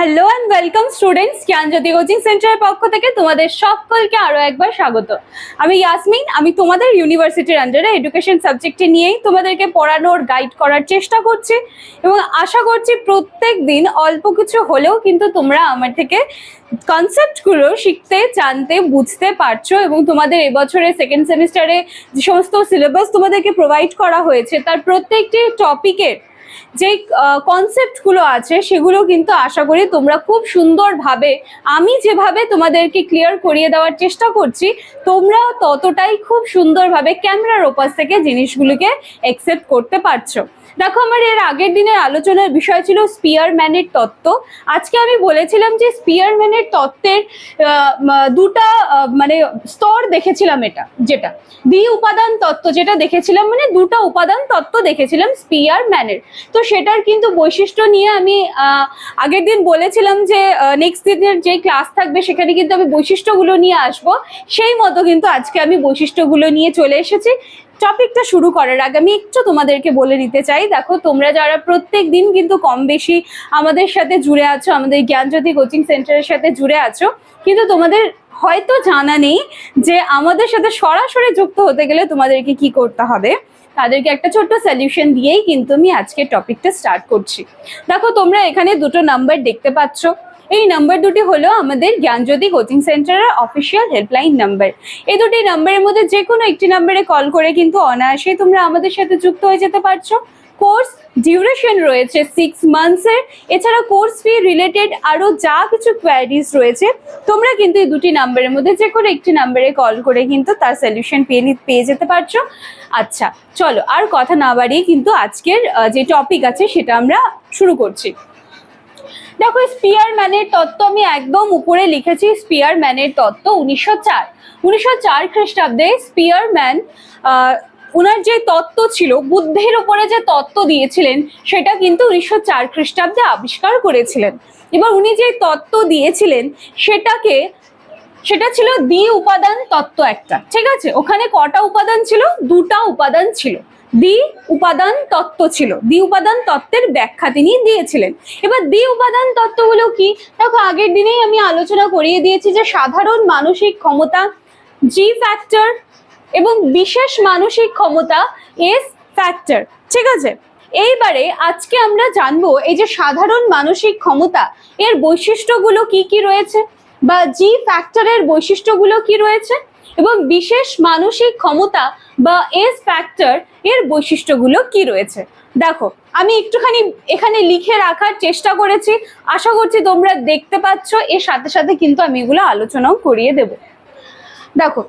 Hello and welcome students Gyanjyoti coaching সেন্টারের পক্ষ থেকে তোমাদের সকলকে আরও একবার স্বাগত। আমি ইয়াসমিন আমি তোমাদের ইউনিভার্সিটির আন্ডারে এডুকেশন সাবজেক্টে নিয়েই তোমাদেরকে পড়ানোর গাইড করার চেষ্টা করছি এবং আশা করছি প্রত্যেক দিন অল্প কিছু হলেও কিন্তু তোমরা আমার থেকে কনসেপ্টগুলো শিখতে, জানতে, বুঝতে পারছ এবং তোমাদের এবছরের সেকেন্ড সেমিস্টারে যে সমস্ত সিলেবাস তোমাদেরকে প্রোভাইড করা হয়েছে, তার প্রত্যেকটি টপিকের যে কনসেপ্টগুলো আছে, সেগুলো কিন্তু আশা করি তোমরা খুব সুন্দরভাবে, আমি যেভাবে তোমাদেরকে ক্লিয়ার করিয়ে দেওয়ার চেষ্টা করছি তোমরাও ততটাই খুব সুন্দরভাবে ক্যামেরার ওপাশ থেকে জিনিসগুলোকে অ্যাকসেপ্ট করতে পারছ। দেখো আমার এর আগের দিনের আলোচনার বিষয় ছিল স্পিয়ারম্যানের তত্ত্ব। আজকে আমি বলেছিলাম যে স্পিয়ারম্যানের তত্ত্বের দুটা মানে স্তর দেখেছিলাম এটা, যেটা। দ্বি উপাদান তত্ত্ব যেটা দেখেছিলাম মানে দুটা উপাদান তত্ত্ব দেখেছিলাম স্পিয়ারম্যানের তো সেটার কিন্তু বৈশিষ্ট্য নিয়ে আমি আগের দিন বলেছিলাম যে নেক্সট দিনের যে ক্লাস থাকবে সেখানে কিন্তু আমি বৈশিষ্ট্যগুলো নিয়ে আসব। সেই মতো কিন্তু আজকে আমি বৈশিষ্ট্যগুলো নিয়ে চলে এসেছি। টপিকটা শুরু করার আগে আমি একটু তোমাদেরকে বলে দিতে চাই। দেখো, তোমরা যারা প্রত্যেক দিন কিন্তু কম বেশি আমাদের সাথে জুড়ে আছো, আমাদের জ্ঞানজ্যোতি কোচিং সেন্টারের সাথে জুড়ে আছো, কিন্তু তোমাদের হয়তো জানা নেই যে আমাদের সাথে সরাসরি যুক্ত হতে গেলে তোমাদেরকে কি করতে হবে। তাদেরকে একটা ছোট্ট সলিউশন দিয়েই কিন্তু আমি আজকে টপিকটা স্টার্ট করছি। দেখো, তোমরা এখানে দুটো নাম্বার দেখতে পাচ্ছ। এই নাম্বার দুটি হলো আমাদের জ্ঞানজ্যোতি কোচিং সেন্টারের অফিসিয়াল হেল্পলাইন নাম্বার এই দুটি নাম্বারের মধ্যে যে কোনো একটি নাম্বারে কল করে কিন্তু অনায়াসেই তোমরা আমাদের সাথে যুক্ত হয়ে যেতে পারছ। কোর্স ডিউরেশন রয়েছে সিক্স মান্থসের এছাড়া কোর্স ফি রিলেটেড আরও যা কিছু কোয়ারিজ রয়েছে, তোমরা কিন্তু এই দুটি নাম্বারের মধ্যে যে কোনো একটি নাম্বারে কল করে কিন্তু তার সলিউশন পেয়ে পেয়ে যেতে পারছ। আচ্ছা চলো আর কথা না বাড়িয়ে কিন্তু আজকের যে টপিক আছে সেটা আমরা শুরু করছি। দেখো স্পিয়ার ম্যানের তত্ত্ব আমি একদম উপরে লিখেছি স্পিয়ার ম্যানের তত্ত্ব উনিশশো চার। উনিশশো চার খ্রিস্টাব্দে স্পিয়ার ওনার যে তত্ত্ব ছিল, বুদ্ধের উপরে যে তত্ত্ব দিয়েছিলেন, সেটা কিন্তু উনিশশো চার খ্রিস্টাব্দে আবিষ্কার করেছিলেন। এবার উনি যে তত্ত্ব দিয়েছিলেন, সেটাকে, সেটা ছিল দ্বি উপাদান তত্ত্ব একটা, ঠিক আছে? ওখানে কটা উপাদান ছিল? দুটা উপাদান ছিল। দ্বি উপাদান তত্ত্ব ছিল। দ্বি উপাদান তত্ত্বের ব্যাখ্যা তিনি দিয়েছিলেন। এবার দ্বি উপাদান তত্ত্বগুলো কি? দেখো, আগের দিনেই আমি আলোচনা করিয়ে দিয়েছি যে সাধারণ মানসিক ক্ষমতা জি ফ্যাক্টর এবং বিশেষ মানসিক ক্ষমতা এস ফ্যাক্টর ঠিক আছে? এইবারে আজকে আমরা জানব এই যে সাধারণ মানসিক ক্ষমতা, এর বৈশিষ্ট্যগুলো কি কি রয়েছে বা জি ফ্যাক্টরের বৈশিষ্ট্যগুলো কি রয়েছে এবং বিশেষ মানসিক ক্ষমতা বা এস ফ্যাক্টর এর বৈশিষ্ট্যগুলো কি রয়েছে? দেখো, আমি একটুখানি এখানে লিখে রাখার চেষ্টা করেছি। আশা করছি তোমরা দেখতে পাচ্ছ। এর সাথে সাথে কিন্তু আমি এগুলো আলোচনাও করিয়ে দেব। দেখো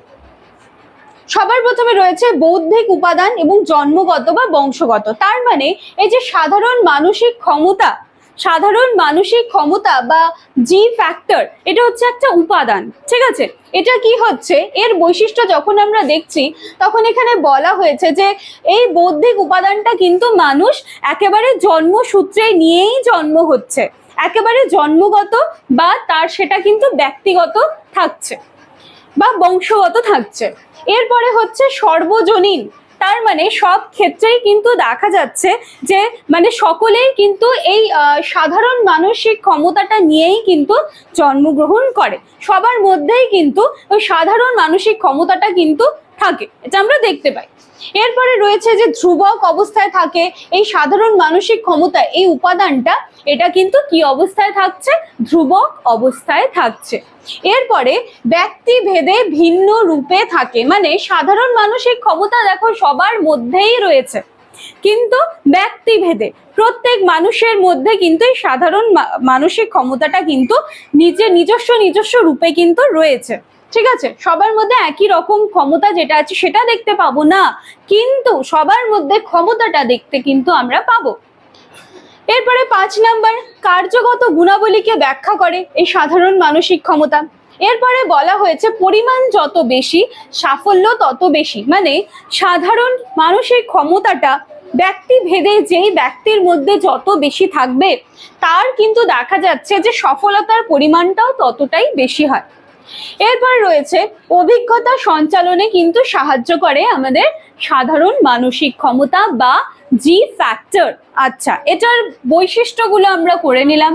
সবার প্রথমে রয়েছে বৌদ্ধিক উপাদান এবং জন্মগত বা বংশগত। তার মানে এই যে সাধারণ মানসিক ক্ষমতা, সাধারণ মানসিক ক্ষমতা বা জি ফ্যাক্টর এটা হচ্ছে একটা উপাদান, ঠিক আছে? এটা কি হচ্ছে? এর বৈশিষ্ট্য যখন আমরা দেখছি, তখন এখানে বলা হয়েছে যে এই বৌদ্ধিক উপাদানটা কিন্তু মানুষ একেবারে জন্মসূত্রে নিয়েই জন্ম হচ্ছে। একেবারে জন্মগত বা তার সেটা কিন্তু ব্যক্তিগত থাকছে বা বংশগত থাকছে। এরপরে হচ্ছে সর্বজনীন। তার মানে সব ক্ষেত্রেই কিন্তু দেখা যাচ্ছে যে মানে সকলেই কিন্তু এই সাধারণ মানসিক ক্ষমতাটা নিয়েই কিন্তু জন্মগ্রহণ করে। সবার মধ্যেই কিন্তু ওই সাধারণ মানসিক ক্ষমতাটা কিন্তু থাকে, এটা আমরা দেখতে পাই। এরপরে রয়েছে যে ধ্রুবক অবস্থায় থাকে, এই সাধারণ মানসিক ক্ষমতা, এই উপাদানটা, এটা কিন্তু কি অবস্থায় থাকছে? ধ্রুবক অবস্থায় থাকছে। এরপরে ব্যক্তি ভেদে ভিন্ন রূপে থাকে মানে সাধারণ মানসিক ক্ষমতা দেখো সবার মধ্যেই রয়েছে। কিন্তু ব্যক্তি ভেদে প্রত্যেক মানুষের মধ্যে কিন্তু এই সাধারণ মানসিক ক্ষমতাটা কিন্তু নিজের নিজস্ব নিজস্ব রূপে কিন্তু রয়েছে। ঠিক আছে? সবার মধ্যে একই রকম ক্ষমতা যেটা আছে সেটা দেখতে পাবো না, কিন্তু সবার মধ্যে ক্ষমতাটা দেখতে কিন্তু আমরা পাবো। এরপরে পাঁচ নাম্বার, কার্যগত গুণাবলীকে ব্যাখ্যা করে এই সাধারণ মানসিক ক্ষমতা। এরপরে বলা হয়েছে পরিমাণ যত বেশি, সাফল্য তত বেশি। মানে সাধারণ মানসিক ক্ষমতাটা ব্যক্তি ভেদে যেই ব্যক্তির মধ্যে যত বেশি থাকবে, তার কিন্তু দেখা যাচ্ছে যে সফলতার পরিমাণটাও ততটাই বেশি হয়। এরপর রয়েছে অভিজ্ঞতা সঞ্চালনে কিন্তু সাহায্য করে আমাদের সাধারণ মানসিক ক্ষমতা বা জি ফ্যাক্টর আচ্ছা এটার বৈশিষ্ট্যগুলো আমরা করে নিলাম।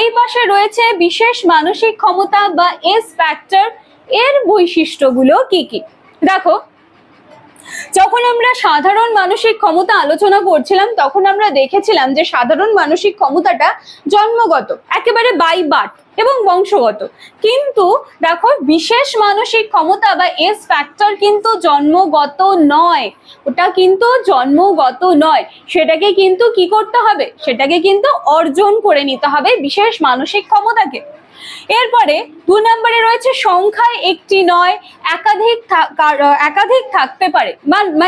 এই পাশে রয়েছে বিশেষ মানসিক ক্ষমতা বা এস ফ্যাক্টর এর বৈশিষ্ট্যগুলো কি কি? দেখো, যখন আমরা সাধারণ মানসিক ক্ষমতা আলোচনা করছিলাম, তখন আমরা দেখেছিলাম যে সাধারণ মানসিক ক্ষমতাটা জন্মগত, একেবারে বাই বার্থ এবং বংশগত। কিন্তু দেখো, বিশেষ মানসিক ক্ষমতা বা এস ফ্যাক্টর কিন্তু জন্মগত নয়। ওটা কিন্তু জন্মগত নয়। সেটাকে কিন্তু কি করতে হবে? সেটাকে কিন্তু অর্জন করে নিতে হবে বিশেষ মানসিক ক্ষমতাকে। এরপরে দু নম্বরে রয়েছে সংখ্যায় একটি নয়, একাধিক একাধিক থাকতে পারে। মান-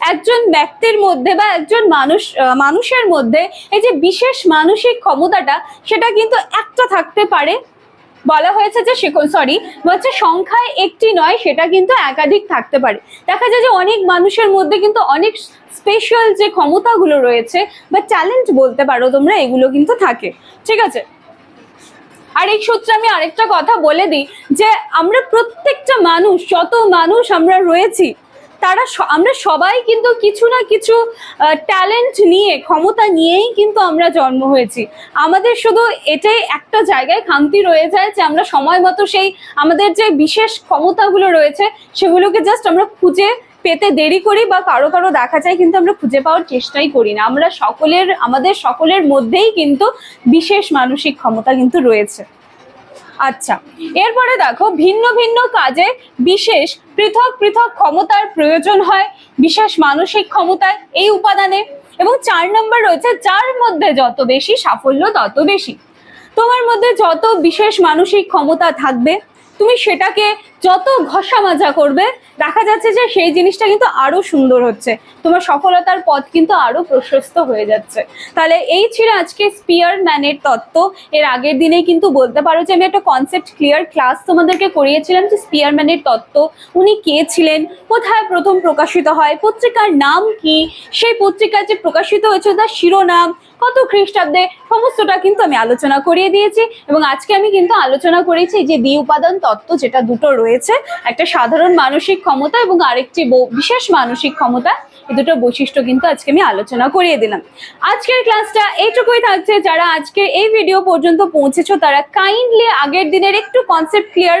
একজন ব্যক্তির মধ্যে বা একজন মানুষ মানুষের মধ্যে এই যে বিশেষ মানসিক ক্ষমতাটা, সেটা কিন্তু একটা থাকতে পারে। বলা হয়েছে যে সরি হচ্ছে সংখ্যায় একটি নয়, সেটা কিন্তু একাধিক থাকতে পারে। দেখা যায় যে অনেক মানুষের মধ্যে কিন্তু অনেক স্পেশাল যে ক্ষমতাগুলো রয়েছে বা ট্যালেন্ট বলতে পারো তোমরা, এগুলো কিন্তু থাকে। ঠিক আছে? আর এই সূত্রে আমি আরেকটা কথা বলে দিই যে আমরা প্রত্যেকটা মানুষ, যত মানুষ আমরা রয়েছি, তারা আমরা সবাই কিন্তু কিছু না কিছু ট্যালেন্ট নিয়ে, ক্ষমতা নিয়েই কিন্তু আমরা জন্ম হয়েছি। আমাদের শুধু এটাই একটা জায়গায় খামতি রয়ে যায় যে আমরা সময় মতো সেই আমাদের যে বিশেষ ক্ষমতাগুলো রয়েছে, সেগুলোকে জাস্ট আমরা খুঁজে পেতে দেরি করি বা কারও কারও দেখা যায় কিন্তু আমরা খুঁজে পাওয়ার চেষ্টাই করি না। আমরা সকলের, আমাদের সকলের মধ্যেই কিন্তু বিশেষ মানসিক ক্ষমতা কিন্তু রয়েছে। আচ্ছা এরপরে দেখো, ভিন্ন ভিন্ন কাজে বিশেষ পৃথক পৃথক ক্ষমতার প্রয়োজন হয়, বিশেষ মানসিক ক্ষমতায় এই উপাদানে। এবং চার নম্বর রয়েছে, যার মধ্যে যত বেশি সাফল্য, তত বেশি। তোমার মধ্যে যত বিশেষ মানসিক ক্ষমতা থাকবে, তুমি সেটাকে যত ঘষা মাজা করবে, দেখা যাচ্ছে যে সেই জিনিসটা কিন্তু আরও সুন্দর হচ্ছে। তোমার সফলতার পথ কিন্তু আরও প্রশস্ত হয়ে যাচ্ছে। তাহলে এই ছিল আজকে স্পিয়ার ম্যানের তত্ত্ব। এর আগের দিনেই কিন্তু বলতে পারো যে আমি একটা কনসেপ্ট ক্লিয়ার ক্লাস তোমাদেরকে করিয়েছিলাম যে স্পিয়ার ম্যানের তত্ত্ব। উনি কে ছিলেন? কোথায় প্রথম প্রকাশিত হয়? পত্রিকার নাম কি? সেই পত্রিকায় যে প্রকাশিত হয়েছে তার শিরোনাম, কত খ্রিস্টাব্দে, সমস্তটা কিন্তু আমি আলোচনা করিয়ে দিয়েছি। এবং আজকে আমি কিন্তু আলোচনা করেছি যে দ্বি উপাদান তত্ত্ব, যেটা দুটো রয়েছে একটা সাধারণ মানসিক ক্ষমতা এবং আরেকটি বিশেষ মানসিক ক্ষমতা। এই দুটো বৈশিষ্ট্য কিন্তু আজকে আমি আলোচনা করিয়ে দিলাম। আজকের ক্লাসটা এইটুকুই থাকছে। যারা আজকের এই ভিডিও পর্যন্ত পৌঁছেছো, তারা কাইন্ডলি আগের দিনের একটু কনসেপ্ট ক্লিয়ার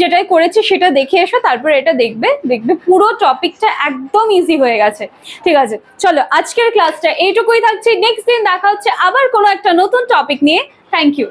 যেটাই করেছি সেটা দেখে এসো, তারপর এটা দেখবে। দেখবে পুরো টপিকটা একদম ইজি হয়ে গেছে। ঠিক আছে? চলো, আজকের ক্লাসটা এইটুকুই থাকছে। নেক্সট দিন দেখা হচ্ছে আবার কোনো একটা নতুন টপিক নিয়ে। Thank you